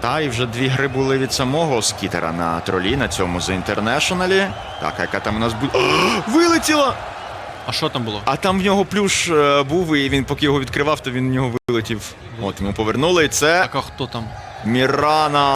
Та і вже дві гри були від самого скітера на тролі на цьому The International. Так, яка там у нас буде. Вилетіла! А що там було? А там в нього плюш е, був, і він поки його відкривав, то він в нього вилетів. От йому повернули. І це Так, а хто там? Мірана.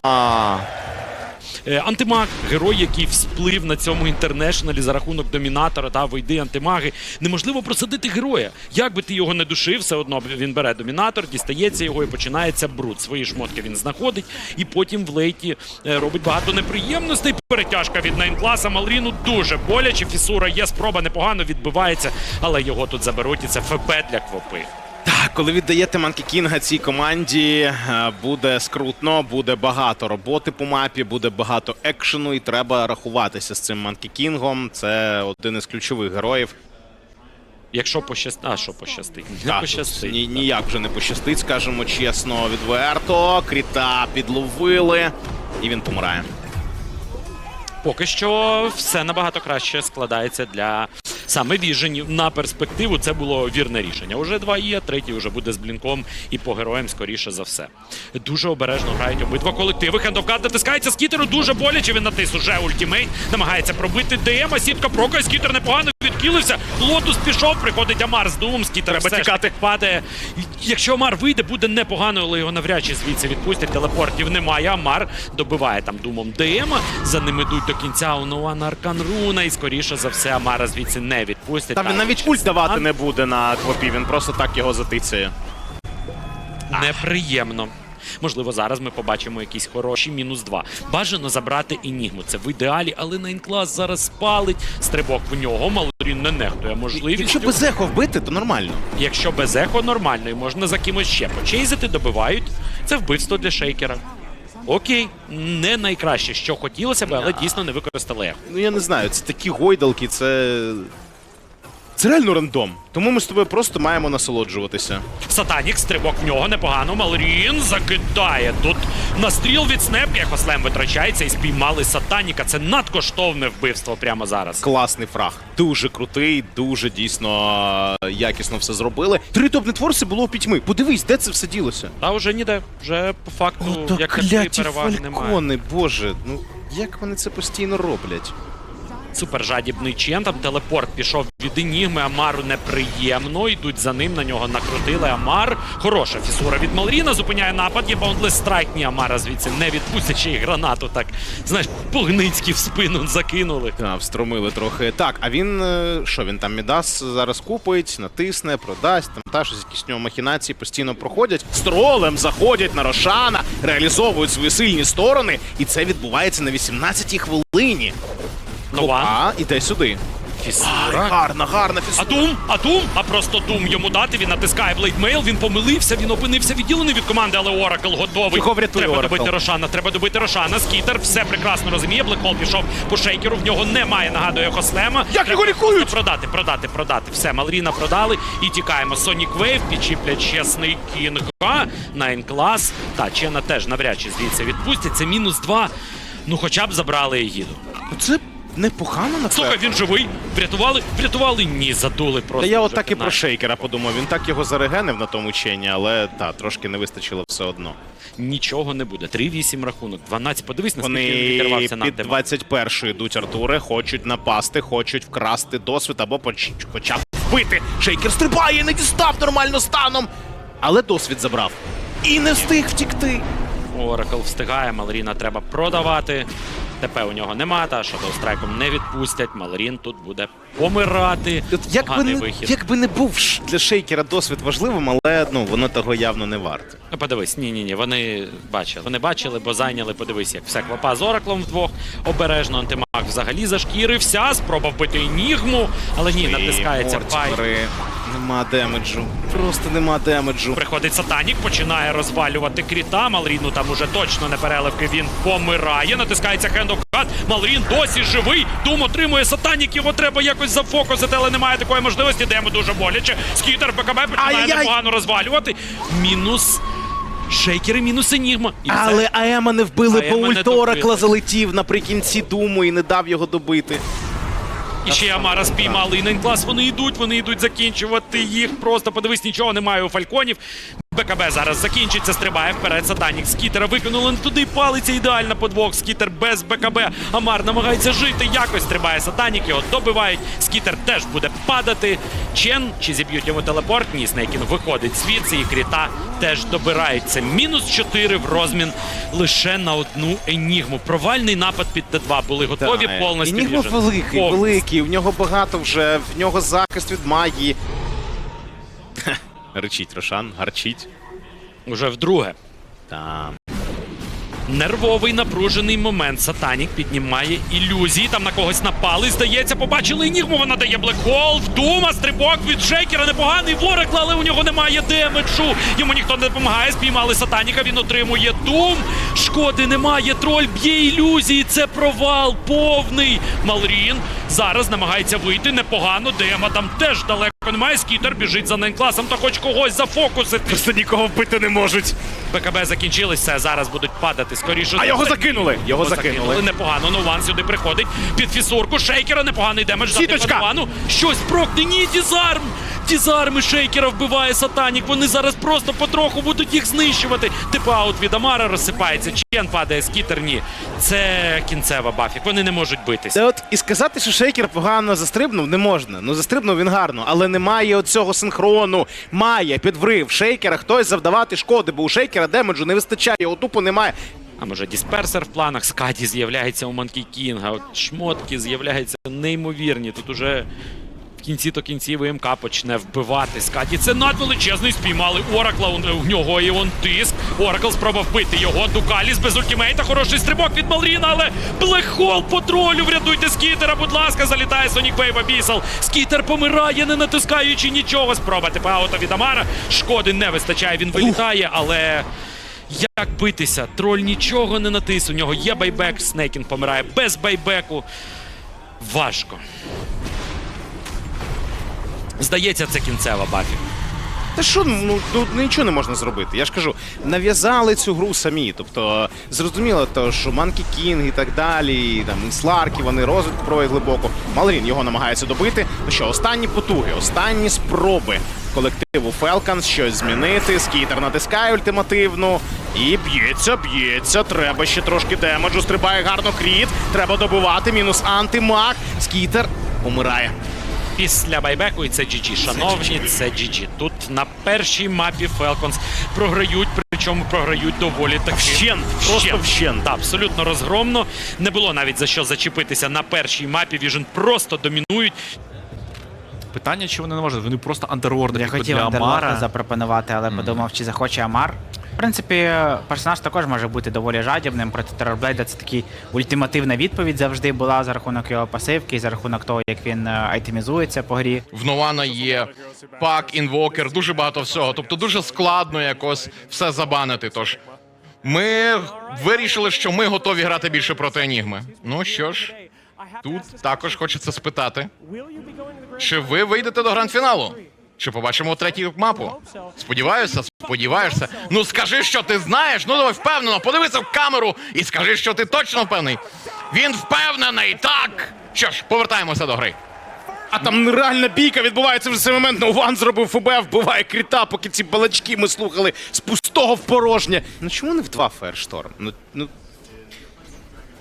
Е, Антимаг, герой, який всплив на цьому інтернешналі за рахунок домінатора та вийди антимаги. Неможливо просадити героя. Як би ти його не душив, все одно він бере домінатор, дістається його і починається бруд. Свої шмотки він знаходить, і потім в лейті е, робить багато неприємностей. Перетяжка від найнкласа Малріну дуже боляче. Фісура є, спроба непогано відбивається, але його тут заберуть. І це ФП для квопи. Так, коли віддаєте Манкі Кінга цій команді, е, буде скрутно, буде багато роботи по мапі, буде багато екшену, і треба рахуватися з цим Манкі Кінгом. Це один із ключових героїв. Якщо пощастить, а що пощастить? Не Так, пощастить. Ні, ніяк вже не пощастить, скажемо чесно, відверто. Кріта підловили, і він помирає. Поки що все набагато краще складається для саме віженів. На перспективу це було вірне рішення. Уже два є, третій вже буде з блінком і по героям скоріше за все. Дуже обережно грають обидва колективи. Хендовкат натискається скітеру дуже боляче. Він натис уже ультімейт. Намагається пробити ДМ, сітка прокає. Скітер непогано відкилився. Лотус пішов, приходить Амар з думом. Скітер Треба все ж тікати. падає. Якщо Амар вийде, буде непогано, але його навряд чи звідси відпустять. Телепортів немає. Амар добиває там думом ДМ. За ним ідуть до кінця Онуана Арканруна. І скоріше за все Амара звідси не відпустять. Там він навіть ульт давати не буде на квопі, він просто так його затицяє. неприємно. Можливо, зараз ми побачимо якісь хороші мінус два. Бажано забрати Енігму. Це в ідеалі, але Найнклас зараз спалить. Стрибок в нього. Малорін не нехтує можливістю. Якщо без ехо вбити, то нормально. Якщо без ехо нормально і можна за кимось ще почейзити, добивають. Це вбивство для шейкера. Окей, не найкраще, що хотілося б, але дійсно не використали ехо. Ну я не знаю, це такі гойдалки, це. Це реально рандом. Тому ми з тобою просто маємо насолоджуватися. Сатанік, стрибок в нього непогано. Малорін закидає. Тут настріл від снепки, Ехослем витрачається і спіймали Сатаніка. Це надкоштовне вбивство прямо зараз. Класний фраг. Дуже крутий, дуже дійсно е, якісно все зробили. Три топ-нетворси було у пітьми. Подивись, де це все ділося. Та вже ніде. Вже по факту, Ото як такої кляті переваги немає. фалькони, боже. Ну як вони це постійно роблять? Супер жадібний чен. Там телепорт пішов від Енігми. Амару неприємно. Йдуть за ним. На нього накрутили. Амар. Хороша фісура від Малріна. Зупиняє напад. Є баундлес страйк. Ні, Амара звідси не відпустять ще й гранату. Так знаєш, погницькі в спину закинули. Та, встромили трохи. Так, а він е, що він там Мідас зараз купить, натисне, продасть, там та щось якісь нього махінації постійно проходять. З тролем заходять на Рошана, реалізовують свої сильні сторони, і це відбувається на 18-й хвилині. Нова А, іде сюди. Ай, фісура. гарна, гарна А фісура. Дум, а Дум, а просто Дум йому дати. Він натискає блейдмейл, він помилився, він опинився відділений від команди, але Оракл готовий. Чого врятує Треба Oracle? добити Рошана, треба добити Рошана. Скітер все прекрасно розуміє. Блекхол пішов по шейкеру, в нього немає, нагадує Хослема. Як Треба його лікують? Продати, продати, продати. Все, Малріна продали і тікаємо. Сонік Вейв, підчіплять чесний кінга. Найн клас. Та Чена теж навряд чи звідси відпустять. Це мінус два. Ну хоча б забрали Егіду. Це непогано на Слухай, він живий. Врятували, врятували. Ні, задули Та просто. я вже отак і про фінально. шейкера подумав. Він так його зарегенив на тому чені, але та трошки не вистачило все одно. Нічого не буде. 3-8 рахунок. 12. Подивись, наскільки він відірвався на під 21 йдуть Артури, хочуть напасти, хочуть вкрасти досвід або поч- хоча б вбити. Шейкер стрибає, не дістав нормально станом. Але досвід забрав. І не встиг втікти. Оракл встигає, Малріна треба продавати. ТП у нього нема, та Shadow страйком не відпустять. Малрін тут буде помирати. От якби Поганий не, вихід. якби не був для шейкера досвід важливим, але ну воно того явно не варте. Ну, подивись, ні, ні, ні. Вони бачили. Вони бачили, бо зайняли. Подивись, як все квапа з Ораклом вдвох. Обережно антимаг взагалі зашкірився. Спроба вбити Нігму, але ні, натискається пай. Нема демеджу. Просто нема демеджу. Приходить Сатанік, починає розвалювати кріта. Малріну там уже точно не переливки. Він помирає. Натискається of Малрін досі живий. Дум отримує Сатанік. Його треба якось зафокусити, але немає такої можливості. Демо дуже боляче. Скітер БКБ починає непогано розвалювати. Мінус. Шейкери, мінус Енігма. І. Але Аема не вбили, бо ульт Оракла залетів наприкінці думу і не дав його добити. І ще Амара спіймали. І Найнклас вони йдуть, вони йдуть закінчувати їх. Просто подивись, нічого немає у фальконів. БКБ зараз закінчиться, стрибає вперед. Сатанік Скітера викинули не туди. Палиця ідеальна по двох. Скітер без БКБ. Амар намагається жити. Якось стрибає Сатанік. Його добивають. Скітер теж буде падати. Чен чи зіб'ють йому телепорт? Ні, Снейкін виходить звідси, і Кріта теж добирається. Мінус 4 в розмін лише на одну енігму. Провальний напад під Т2. Були готові повністю. І Нігма великий, великий. В нього багато вже, в нього захист від магії. Речить Рошан, гарчить. Уже вдруге. Там. Нервовий напружений момент. Сатанік піднімає ілюзії. Там на когось напали. Здається, побачили Енігму. Вона дає блекхол. Вдума, стрибок від Шейкера. Непоганий ворог, але у нього немає демеджу. Йому ніхто не допомагає. Спіймали Сатаніка. Він отримує дум. Шкоди немає. Троль б'є ілюзії. Це провал повний. Малрін зараз намагається вийти. Непогано. Дема там теж далеко немає. Скітер біжить за нейнкласом та хоч когось зафокусити. Просто нікого вбити не можуть. БКБ закінчилися, зараз будуть падати скоріше. А його закинули, його закинули. Непогано, Нован сюди приходить під фісурку. Шейкера непоганий демедж Сіточка! Новану. Щось прокне. Ні, дізарм! Дізарми Шейкера вбиває Сатанік. Вони зараз просто потроху будуть їх знищувати. Типу аут від Амара розсипається. Чен падає, скітер ні. Це кінцева бафік. Вони не можуть битися. Це от і сказати, що шейкер погано застрибнув, не можна. Ну застрибнув він гарно, але немає оцього синхрону. Має підврив шейкера хтось завдавати шкоди, бо у шейкера демеджу не вистачає, його тупо немає. А може дисперсер в планах. Скаді з'являється у Манкі Кінга. От шмотки з'являються неймовірні. Тут уже кінці то кінців МК почне вбивати. Скаді це надвеличезний. Спіймали Оракла. У у нього і он тиск. Оракл спробував вбити його. Дукаліс без ультимейта. Хороший стрибок від Малріна, але Блекхол по тролю. Врятуйте скітера, будь ласка, залітає Сонік Вейв Абісал. Скітер помирає, не натискаючи нічого. Спроба типа аута від Амара. Шкоди не вистачає. Він вилітає, але. Як битися? Троль нічого не натис. У нього є байбек. Снейкін помирає без байбеку. Важко. Здається, це кінцева бафі. Та що, ну тут нічого не можна зробити. Я ж кажу, нав'язали цю гру самі. Тобто, зрозуміло, то, що Манкі Кінг і так далі, і, там і Сларки, вони розвитку проводять глибоко. Малрін його намагається добити. Ну що, останні потуги, останні спроби колективу Falcons щось змінити. Скітер натискає ультимативну. І б'ється, б'ється. Треба ще трошки демеджу. Стрибає гарно кріт. Треба добивати. Мінус антимаг. Скітер помирає. Після байбеку і це GG. Шановні, це GG. Тут на першій мапі Falcons програють, причому програють доволі таки. Вщент, просто вщент. Та, абсолютно розгромно. Не було навіть за що зачепитися на першій мапі. Vision просто домінують. Питання, чи вони не можуть, вони просто андерворди Я хотів для Андерлорда Амара. запропонувати, але подумав, чи захоче Амар. Принципі, персонаж також може бути доволі жадібним. Проти Терорблейда це такий ультимативна відповідь завжди була за рахунок його пасивки, за рахунок того, як він е, айтемізується по грі. В Нована є пак, інвокер, дуже багато всього. Тобто дуже складно якось все забанити. Тож ми вирішили, що ми готові грати більше проти Енігми. Ну що ж, тут також хочеться спитати, чи ви вийдете до гранд-фіналу? Чи побачимо третю мапу? Сподіваюся, сподіваєшся. Ну скажи, що ти знаєш. Ну давай впевнено, подивися в камеру і скажи, що ти точно впевнений. Він впевнений, так. Що ж, повертаємося до гри. А там нереальна бійка відбувається вже цей момент. Нован зробив ФБ, вбиває кріта, поки ці балачки ми слухали з пустого в порожнє. Ну чому не в два фершторм? Ну, ну.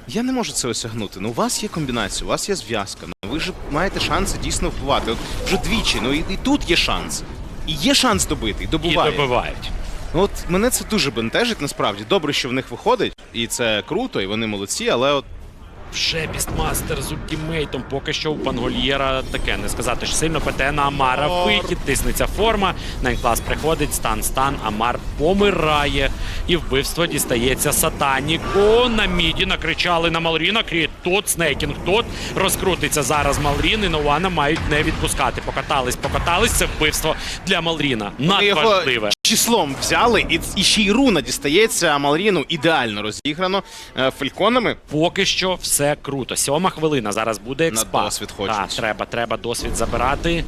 Я не можу це осягнути. Ну, у вас є комбінація, у вас є зв'язка. Ну ви ж маєте шанси дійсно вбивати. От вже двічі, ну і, і тут є шанс. І є шанс добити, і І Добувають добивають. Ну, От мене це дуже бентежить насправді. Добре, що в них виходить, і це круто, і вони молодці, але от Вже Бістмастер з ультімейтом. Поки що у Пангольєра таке не сказати, що сильно ПТ на Амара вихід, тиснеться форма. Найнклас приходить, стан, стан. Амар помирає. І вбивство дістається Сатаніку. На міді накричали на Малріна. Кріт тут, Снейкінг тут. Розкрутиться зараз Малрін і Нована мають не відпускати. Покатались, покатались. Це вбивство для Малріна. Надважливе. Числом взяли, і, і ще й руна дістається, а Малріну ідеально розіграно е, фальконами. Поки що все круто. Сьома хвилина. Зараз буде експа. досвід хочуть. Так, треба, треба досвід забирати.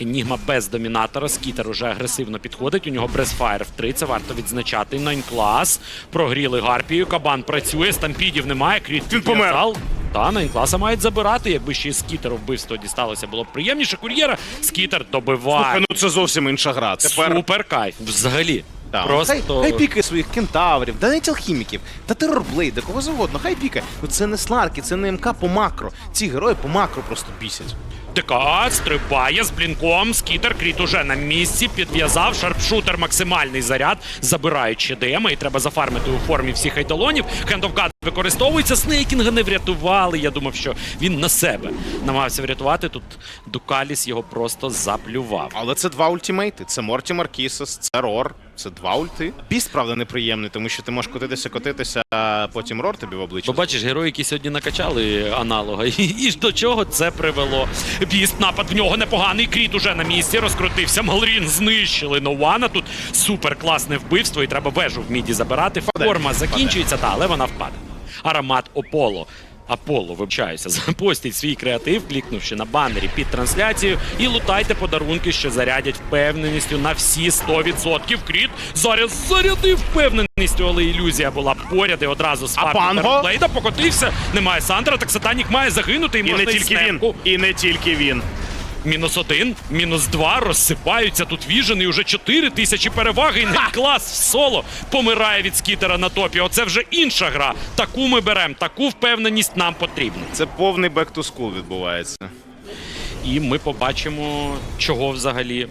Енігма без домінатора. Скітер уже агресивно підходить. У нього бресфайр в 3. Це варто відзначати. Найнклас. Прогріли Гарпію. Кабан працює. Стампідів немає. Кріт Він помер. Та Найнкласа мають забирати. Якби ще й скітеру вбивство дісталося, було б приємніше. Кур'єра. Скітер добиває. Ну це зовсім інша гра. Тепер Супер кайф. Взагалі. Так, Просто- хай, хай пікає своїх кентаврів, да навіть алхіміків, та терорблейда, кого завгодно, хай пікає. Ну це не Сларки, це не МК по макро. Ці герої по макро просто бісять. ДК стрибає з блінком, скітер кріт уже на місці, підв'язав шарпшутер максимальний заряд, забираючи ДМ, і треба зафармити у формі всіх айдолонів. God використовується, Снейкінга не врятували. Я думав, що він на себе намагався врятувати. Тут Дукаліс його просто заплював. Але це два ультимейти. Це Морті Маркісос, це Рор. Це два ульти. Біст, правда, неприємний, тому що ти можеш котитися, котитися, а потім Рор тобі в обличчя. Бо бачиш, герої, які сьогодні накачали аналога, і, і ж до чого це привело. Біст, напад в нього непоганий. Кріт уже на місці, розкрутився. Малрін знищили Нована. Тут супер класне вбивство, і треба вежу в міді забирати. Форма закінчується, та, але вона впаде. Аромат Ополо. Аполло, вибачаюся, запостіть свій креатив, клікнувши на банері під трансляцією, і лутайте подарунки, що зарядять впевненістю на всі 100%. Кріт зараз зарядив впевненістю, але ілюзія була поряд і одразу з? Блейда покотився. Немає Сандра, так Сатанік має загинути. І, І можна не тільки він. І не тільки він. Мінус один, мінус два, розсипаються тут віжен і вже чотири тисячі переваги. І клас в соло помирає від скітера на топі. Оце вже інша гра. Таку ми беремо, таку впевненість нам потрібна. Це повний back to school відбувається. І ми побачимо, чого взагалі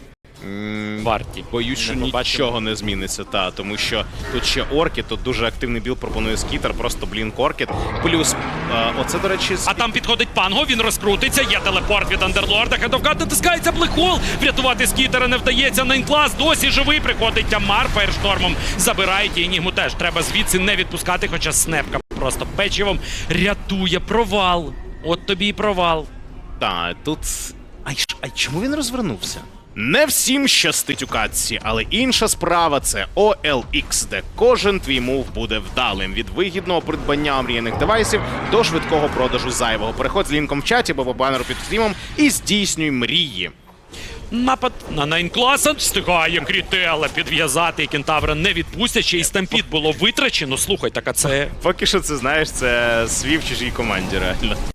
варті. Боюсь, що нічого не зміниться, та тому що тут ще орки, тут дуже активний білд пропонує скітер, просто блін оркіт. Плюс, е, оце, до речі, А там підходить панго, він розкрутиться, є телепорт від андерлорда, хедовкат натискається блекхол. Врятувати скітера не вдається. Найнклас досі живий. Приходить Тамар фаєрштормом. Забирають і Енігму теж. Треба звідси не відпускати, хоча снепка просто печивом рятує провал. От тобі і провал. Та, тут. Ай, ш- ай, чому він розвернувся? Не всім щастить у катці, але інша справа це OLX, де кожен твій мув буде вдалим від вигідного придбання омріяних девайсів до швидкого продажу зайвого. Переходь з лінком в чаті або по банеру під стрімом і здійснюй мрії. Напад на найнкласа встигає крітела підв'язати і кентавра не відпустять. Ще й стампід було витрачено. Слухай, так а це Поки що це знаєш, це свій чужій команді, реально.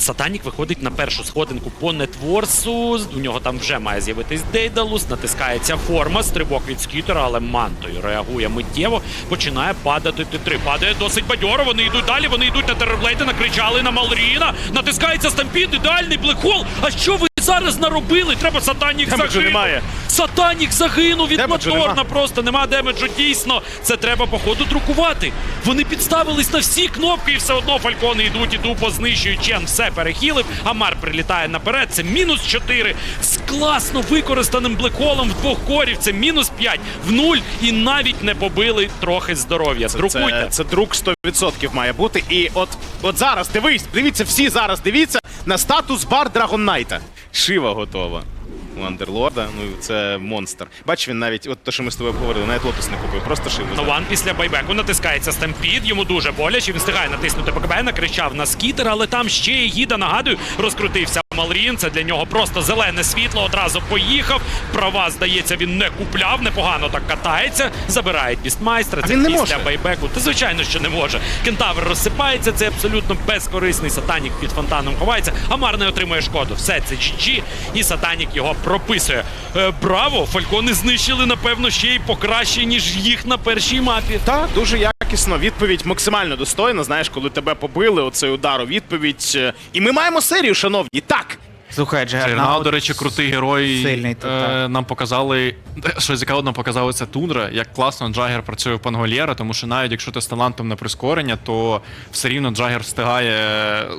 Сатанік виходить на першу сходинку по нетворсу. У нього там вже має з'явитись Дейдалус. Натискається форма, стрибок від скітера, але мантою реагує миттєво. Починає падати Т3. Падає досить бадьоро. Вони йдуть далі. Вони йдуть на терорблейди, накричали на Малріна. Натискається стампід, ідеальний блекхол. А що ви зараз наробили? Треба Сатанік Демеджу загинув. немає. Сатанік загинув від Демеджу моторна. нема. Просто нема демеджу. Дійсно, це треба походу друкувати. Вони підставились на всі кнопки, і все одно фалькони йдуть і тупо знищують. Чен все перехилив. Амар прилітає наперед. Це мінус 4 з класно використаним блеколом в двох корів. Це мінус 5 в нуль. І навіть не побили трохи здоров'я. Друкуйте. Це, це друк 100% має бути. І от, от зараз дивись, дивіться, всі зараз дивіться на статус бар Драгон Найта. Шива готова. У Андерлорда, ну це монстр. Бач, він навіть, от те, що ми з тобою обговорили, навіть лотос не купив, просто шиву. Нован після байбеку натискається стампід, йому дуже боляче. Він встигає натиснути БКБ, накричав на скітер, але там ще гіда, нагадую, розкрутився Малрін. Це для нього просто зелене світло. Одразу поїхав. Права, здається, він не купляв, непогано так катається. Забирають бістмайстра. А Це після може. байбеку. Та звичайно, що не може. Кентавр розсипається. Це абсолютно безкорисний сатанік під фонтаном ховається. Амар не отримує шкоду. Все це GG, і сатанік його прописує. Е, браво! Фалькони знищили, напевно, ще й покраще, ніж їх на першій мапі. Так, дуже якісно. Відповідь максимально достойна. Знаєш, коли тебе побили, оцей удар у відповідь. Е, І ми маємо серію, шановні. Так. Слухай, Джернал, до речі, крутий герой. Сильний тут, Е, так. нам показали, що цікаво, нам показали це Тундра, як класно Джагер працює в Пангольєра, тому що навіть якщо ти з талантом на прискорення, то все рівно Джагер встигає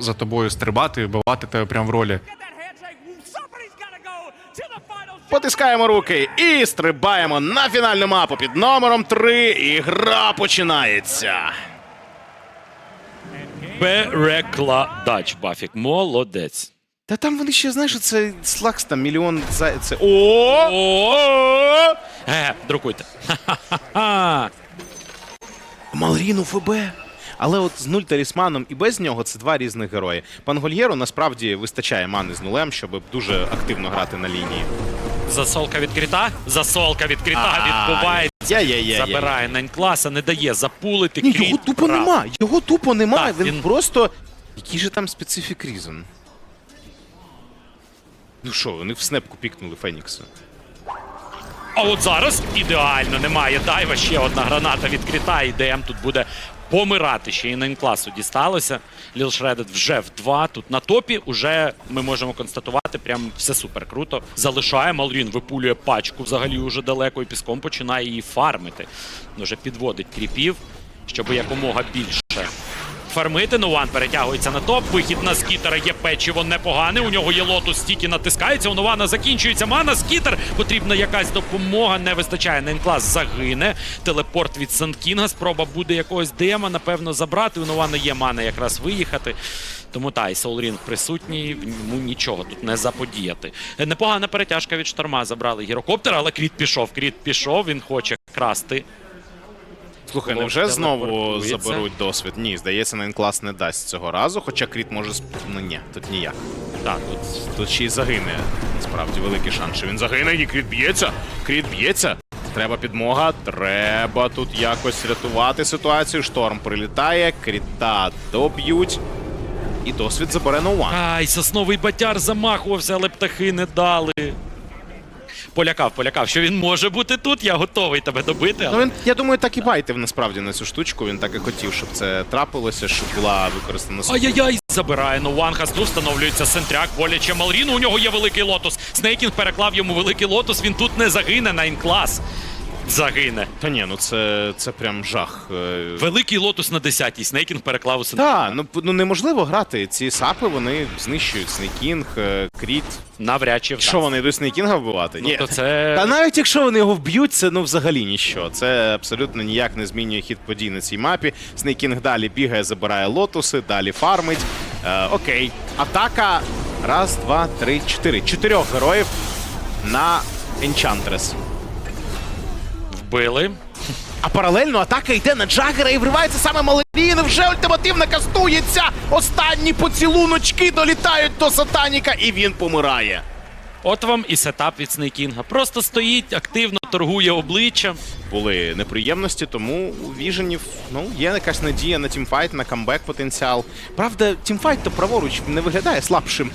за тобою стрибати і вбивати тебе прямо в ролі. Потискаємо руки і стрибаємо на фінальну мапу під номером 3. І гра починається. Перекладач Бафік. Молодець. Та там вони ще знаєш, це слакс там мільйон за це. О! О! Е, друкуйте. Малріну ФБ. Але от з нуль талісманом і без нього це два різних герої. Пангольєру насправді вистачає мани з нулем, щоб дуже активно грати на лінії. Засолка відкрита. Засолка відкрита. Відбувається. Я-я-я. Забирає нанькласа, не дає запулити. Ні, кріт його тупо нема. Його тупо немає. Так, він, він- просто. Який же там специфік різон? Ну що, вони в снепку пікнули Фенікса. А от зараз ідеально немає дайва. Ще одна граната відкрита. І ДМ тут буде помирати. Ще і на інкласу дісталося. Ліл Шредед вже в два. Тут на топі уже ми можемо констатувати, прям все супер круто. Залишає Малрін, випулює пачку взагалі уже далеко і піском починає її фармити. Вже підводить кріпів, щоб якомога більше фармити. Нован перетягується на топ. Вихід на скітера є печиво непогане. У нього є лотус, стільки натискається. У Нована закінчується мана. Скітер потрібна якась допомога. Не вистачає. Нейнклас загине. Телепорт від Санкінга. Спроба буде якогось дема, напевно, забрати. У Нована є мана якраз виїхати. Тому та, і Соулрінг присутній, йому нічого тут не заподіяти. Е, Непогана перетяжка від шторма. Забрали гірокоптер, але Кріт пішов. Кріт пішов, він хоче красти. Слухай, Лох невже знову телепортується. заберуть досвід? Ні, здається, Нейнклас не дасть цього разу, хоча Кріт може. сп- Ну ні, тут ніяк. Так, тут Тут ще й загине. Насправді великий шанс, що він загине, і Кріт б'ється. Кріт б'ється. Треба підмога. Треба тут якось рятувати ситуацію. Шторм прилітає, кріта доб'ють. І досвід забере на Ноуан. Ай, сосновий батяр замахувався, але птахи не дали. Полякав, полякав, що він може бути тут. Я готовий тебе добити. Ну він, я думаю, так і байтив насправді на цю штучку. Він так і хотів, щоб це трапилося, щоб була використана Ай-яй-яй, забирає Нован тут встановлюється Сентряк, боляче Малріну. У нього є великий лотос. Снейкінг переклав йому великий лотос. Він тут не загине на інклас. Загине. Та ні, ну це, це прям жах. Великий лотос на 10-й. Снейкінг переклав у Сентряк. Так, ну, ну неможливо грати. Ці сапи вони знищують Снейкінг, е, Кріт. Навряд чи. Що вони йдуть Снейкінга вбивати? Ну, Ні. то це... Та навіть якщо вони його вб'ють, це ну взагалі ніщо. Це абсолютно ніяк не змінює хід подій на цій мапі. Снейкінг далі бігає, забирає лотуси, далі фармить. Е, окей. Атака. Раз, два, три, чотири. Чотирьох героїв на Enchantress. Вбили. А паралельно атака йде на Джагера і вривається саме Малерін. Вже ультимативно кастується. Останні поцілуночки долітають до Сатаніка, і він помирає. От вам і сетап від Снейкінга. Просто стоїть, активно торгує обличчям. Були неприємності, тому у Віженів ну, є якась надія на тімфайт, на камбек потенціал. Правда, тімфайт то праворуч не виглядає слабшим.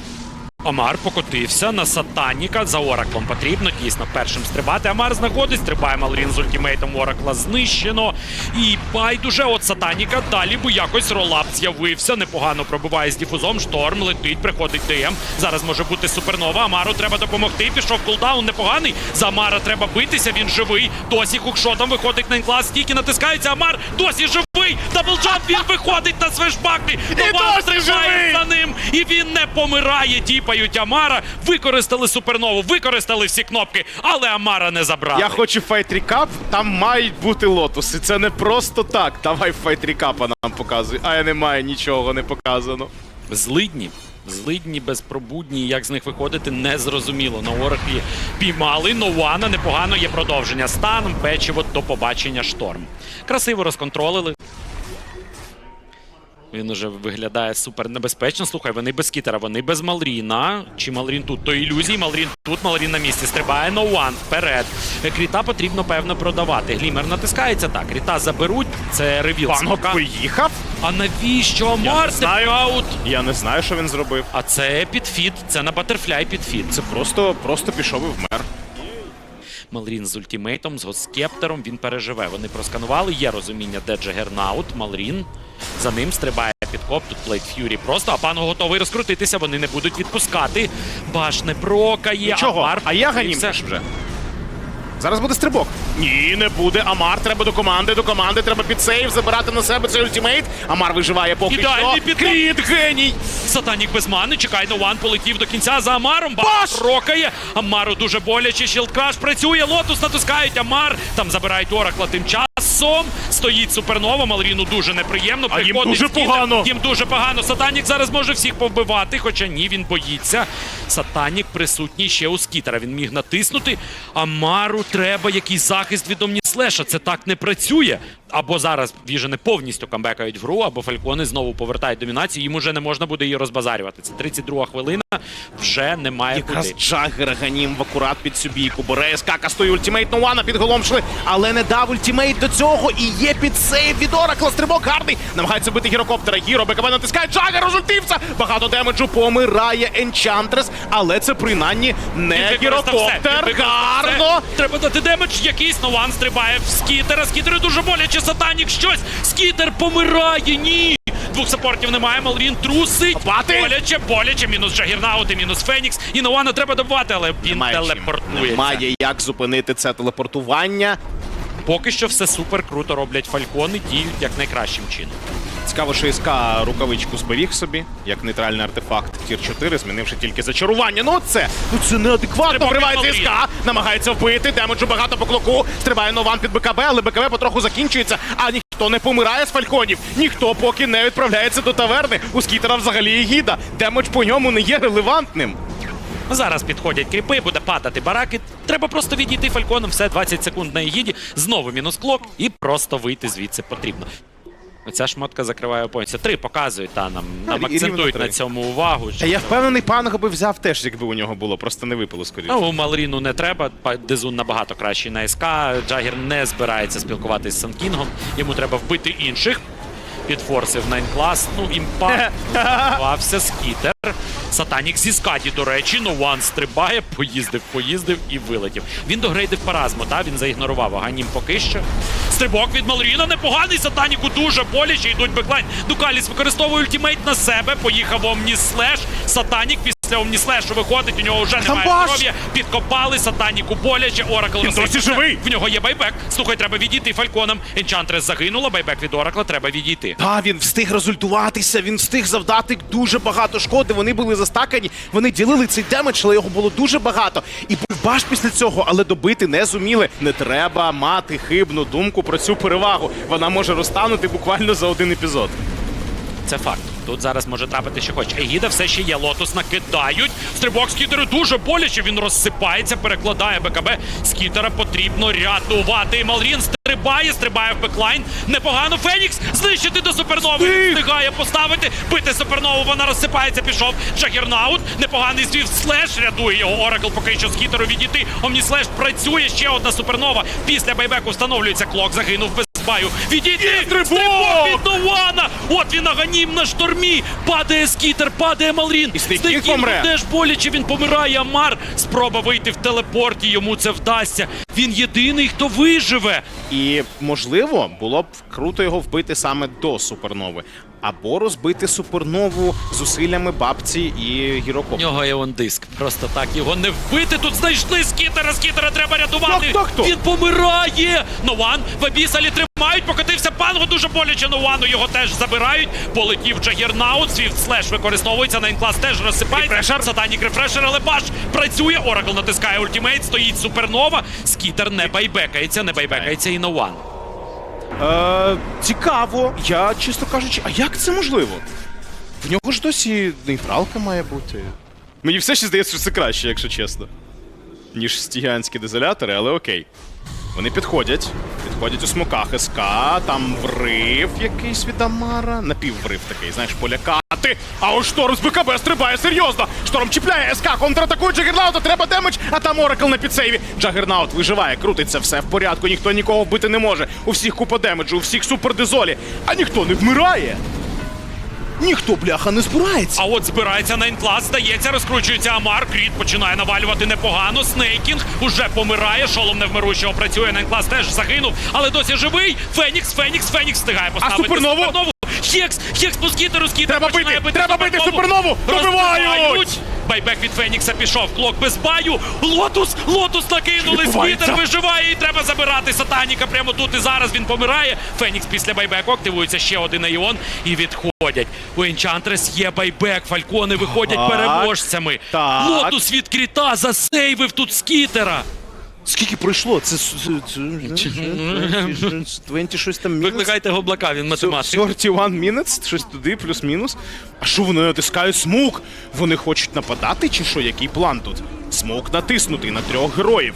Амар покотився на сатаніка. За Ораклом потрібно дійсно першим стрибати. Амар знаходить, стрибає Малрін з ультимейтом Оракла знищено. І байдуже от сатаніка далі, бо якось ролап з'явився. Непогано пробиває з діфузом. Шторм летить, приходить ДМ. Зараз може бути супернова. Амару треба допомогти. Пішов кулдаун непоганий. За Амара треба битися. Він живий. Досі хукшотом виходить на інклас. Стільки натискається. Амар досі живий. Даблджамп він виходить на свежбакти! Новак тримає за ним, і він не помирає. Діпають Амара. Використали супернову, використали всі кнопки, але Амара не забрали. Я хочу файт рекап, там мають бути лотуси. Це не просто так. Давай файт рекапа нам показуй. А я немає нічого не показано. Злидні. Злидні, безпробудні, як з них виходити, не зрозуміло. На Ораклі піймали, Нована непогано є продовження станом, печиво до побачення шторм. Красиво розконтролили. Він уже виглядає супер небезпечно. Слухай, вони без кітера, вони без Малріна. Чи Малрін тут? То ілюзії. Малрін тут, Малрін на місці. Стрибає Ноуан вперед. Кріта потрібно, певно, продавати. Глімер натискається так. Кріта заберуть. Це ревіл. Панго смока. поїхав. А навіщо Амар знаю. аут? Я не знаю, що він зробив. А це підфіт, це на Батерфляй підфіт. Це просто, просто пішов і вмер. Малрін з ультимейтом, з госкептером, він переживе. Вони просканували, є розуміння, де Джагернаут, Малрін. За ним стрибає підкоп, тут Плейт Ф'юрі просто, а пану готовий розкрутитися, вони не будуть відпускати. Баш не прокає, Нічого, Амар а я ганім вже. Зараз буде стрибок. Ні, не буде. Амар треба до команди. До команди треба під сейв забирати на себе цей ультимейт. Амар виживає поки Ідеальний що. Кріт геній. Сатанік без мани, чекай, Нован полетів до кінця за Амаром. Баш рокає. Амару дуже боляче. Шілдкраш працює. Лотус натискають Амар. Там забирають Оракла тим часом. Стоїть супернова. Малріну дуже неприємно. А їм Приходить дуже Скітер. погано. Їм дуже погано. Сатанік зараз може всіх повбивати, хоча ні, він боїться. Сатанік присутній ще у скітера. Він міг натиснути. Амару треба якийсь захист від Омніслеша. Це так не працює. Або зараз віжени повністю камбекають в гру, або фалькони знову повертають домінацію. Їм уже не можна буде її розбазарювати. Це 32 хвилина. Вже немає Якраз куди. Джаггер ганім в акурат під цю бійку. Бере СК, кастує ультимейт Нуана, підголомшили, але не дав ультимейт до цього. І є під сейв від Оракла. Стрибок гарний. Намагається бити гірокоптера. Гіро БКБ натискає Джагер, розультився. Багато демеджу помирає Енчантрес, але це принаймні не гірокоптер. Гарно. Треба дати демедж якийсь, Нован стрибає в скітера. Скітери дуже боляче, сатанік щось. Скітер помирає, ні. Двох саппортів немає, Малвін трусить. Бати. Боляче, боляче, мінус Джагірнаут і мінус Фенікс. І Нована треба добивати, але він Немає чим. телепортується. Немає як зупинити це телепортування. Поки що все супер круто роблять фалькони, діють як найкращим чином. Цікаво, що СК рукавичку зберіг собі, як нейтральний артефакт Тір 4, змінивши тільки зачарування. Ну це, ну це неадекватно. Стрибок Вривається СК, намагається вбити, демеджу багато по клоку. Стрибає Нован під БКБ, але БКБ потроху закінчується, а ніхто не помирає з фальконів. Ніхто поки не відправляється до таверни. У скітера взагалі є гіда. Демедж по ньому не є релевантним. Зараз підходять кріпи, буде падати бараки. Треба просто відійти фальконом, все 20 секунд на егіді, знову мінус клок і просто вийти звідси потрібно. Оця шмотка закриває опонця. Три показують, та нам, нам акцентують на цьому увагу. Та я впевнений, панго би взяв теж, якби у нього було, просто не випало скоріше. Ну, у Малріну не треба, па- Дезун набагато кращий на СК. Джагер не збирається спілкуватись з Санкінгом. Йому треба вбити інших. Підфорсив Найнклас. Ну, імпакт. Вався скітер. Сатанік зі скаді, до речі, ну ван стрибає, поїздив, поїздив і вилетів. Він догрейдив паразму, та він заігнорував Аганім поки що. Стрибок від Малоріна. непоганий. Сатаніку дуже боляче. Йдуть беклайн. Дукаліс використовує ультимейт на себе. Поїхав Омніслеш. Сатанік після Омніслешу виходить. У нього вже немає баш! здоров'я. Підкопали Сатаніку боляче. Оракл Він досі живий! В нього є байбек. Слухай, треба відійти фальконом. Енчантрес загинула. Байбек від Оракла. Треба відійти. Та він встиг результуватися, він встиг завдати дуже багато шкоди. Вони були застакані, вони ділили цей демедж, але його було дуже багато. І баш після цього, але добити не зуміли. Не треба мати хибну думку про цю перевагу. Вона може розтанути буквально за один епізод. Це факт. Тут зараз може трапити, що хоче. Егіда все ще є. Лотус накидають. Стрибок скітери дуже боляче. Він розсипається, перекладає БКБ. Скітера потрібно рятувати. Малрін стрибає, стрибає в беклайн. Непогано. Фенікс знищити до супернови. Встигає поставити. Бити супернову. Вона розсипається. Пішов. Джагернаут. Непоганий звів слеш. Рятує його. Оракл поки що скітеру відійти. Омніслеш працює. Ще одна супернова. Після байбеку встановлюється клок. Загинув без баю. Відійти! стрибок! Від Нована! От він аганім на штормі! Падає скітер, падає Малрін! І помре. теж боляче, він помирає. Амар спроба вийти в телепорті, йому це вдасться. Він єдиний, хто виживе. І можливо було б круто його вбити саме до супернови. Або розбити супернову зусиллями бабці і У гірокоп. нього є он диск. Просто так його не вбити. Тут знайшли скітера. Скітера треба рятувати. Хто, хто? Він помирає. Нован в Абісалі тримають. Покотився панго дуже боляче. Новану його теж забирають. Полетів Джагернаут. Свіфт слеш використовується. Найнклас теж розсипається. Рефрешер. Сатанік рефрешер, але баш працює. Оракл натискає ультимейт. Стоїть супернова. Скітер не байбекається, не байбекається і Нован. Е, цікаво, я чесно кажучи, а як це можливо? В нього ж досі нейтралка має бути. Мені все ще здається, що це краще, якщо чесно. Ніж стігіанські дезолятори, але окей. Вони підходять. Підходять у смоках СК, там врив якийсь від Амара. Напівврив такий, знаєш, полякати. А ось шторм з БКБ стрибає серйозно. Шторм чіпляє СК, контратакує Джагернаута, треба демедж, а там Оракл на підсейві. Джагернаут виживає, крутиться, все в порядку, ніхто нікого вбити не може. У всіх купа демеджу, у всіх супердезолі. А ніхто не вмирає. Ніхто, бляха, не збирається. А от збирається Найнклас, здається, розкручується Амар. Кріт починає навалювати непогано. Снейкінг уже помирає. Шолом невмирущого працює. Найнклас теж загинув, але досі живий. Фенікс, Фенікс, Фенікс встигає поставити супернову? Хекс, Хекс по скітеру, скітер Треба бити, треба бити супернову! Добивають! Байбек від Фенікса пішов. Клок без баю. Лотус! Лотус накинули. Скітер виживає і треба забирати Сатаніка прямо тут і зараз він помирає. Фенікс після байбеку активується ще один Айон і відходять. У Енчантрес є байбек. Фалькони виходять переможцями. Лотус від кріта засейвив тут скітера. Скільки пройшло? Це 20 щось там мінус? Викликайте гоблака, він математик. 41 minutes, щось туди, плюс-мінус. А що вони натискають смук? Вони хочуть нападати чи що? Який план тут? Смук натиснутий на трьох героїв.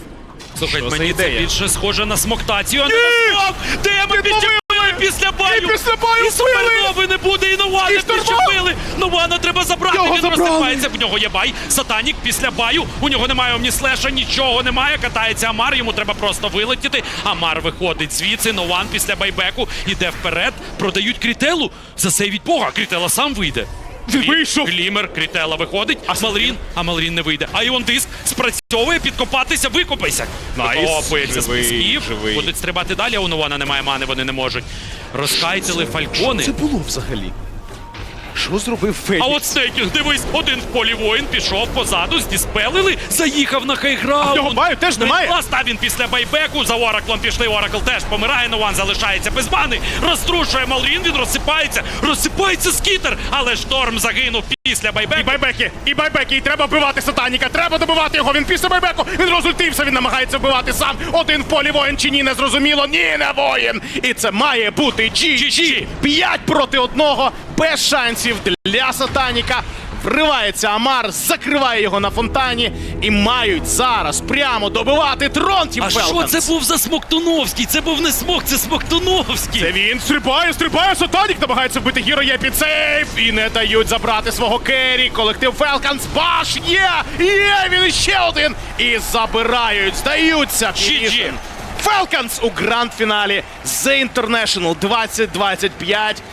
Слухай, Що за мені це ідея? більше схоже на смоктацію, а не на смок! Демон Відловили! І після баю! І після бою І супернови не буде, і Нована підчепили! Нована треба забрати, Його він забрали! розсипається, в нього є бай. Сатанік після баю, у нього немає омніслеша, нічого немає, катається Амар, йому треба просто вилетіти. Амар виходить звідси, Нован після байбеку іде вперед, продають Крітелу, засейвіть Бога, Крітела сам вийде. Глі- Вийшов. Глімер, Крітела виходить, а Малрін, а Малрін не вийде. А Іон Диск спрацьовує, підкопатися, викопайся. Найс. Викопується з Живий, пісків, живий. будуть стрибати далі, а у Нована немає мани, вони не можуть. Розкайтили фалькони. Це було взагалі. Що зробив Федік? А от Снейкінг, дивись, один в полі воїн пішов позаду, здіспелили, заїхав на хайграунд. А в нього баю теж немає? Найклас, та він після байбеку за Ораклом пішли, Оракл теж помирає, Нован залишається без мани, розтрушує Малрін, він розсипається, розсипається скітер, але шторм загинув після І байбеку. байбеки, і байбеки, і треба вбивати сатаніка, треба добивати його. Він після байбеку, він розультився, він намагається вбивати сам. Один в полі воїн чи ні, не зрозуміло. Ні, не воїн. І це має бути GG. П'ять проти одного, без шансів для сатаніка. Вривається Амар, закриває його на фонтані і мають зараз прямо добивати трон Тім А що це був за Смоктуновський? Це був не смок, це Смоктуновський. Це він стрибає, стрибає, Сатанік намагається вбити Гіро, є підсейв і не дають забрати свого керрі. Колектив Фелканс, баш, є, є, він іще один. І забирають, здаються. GG. Фелканс у гранд-фіналі The International 2025.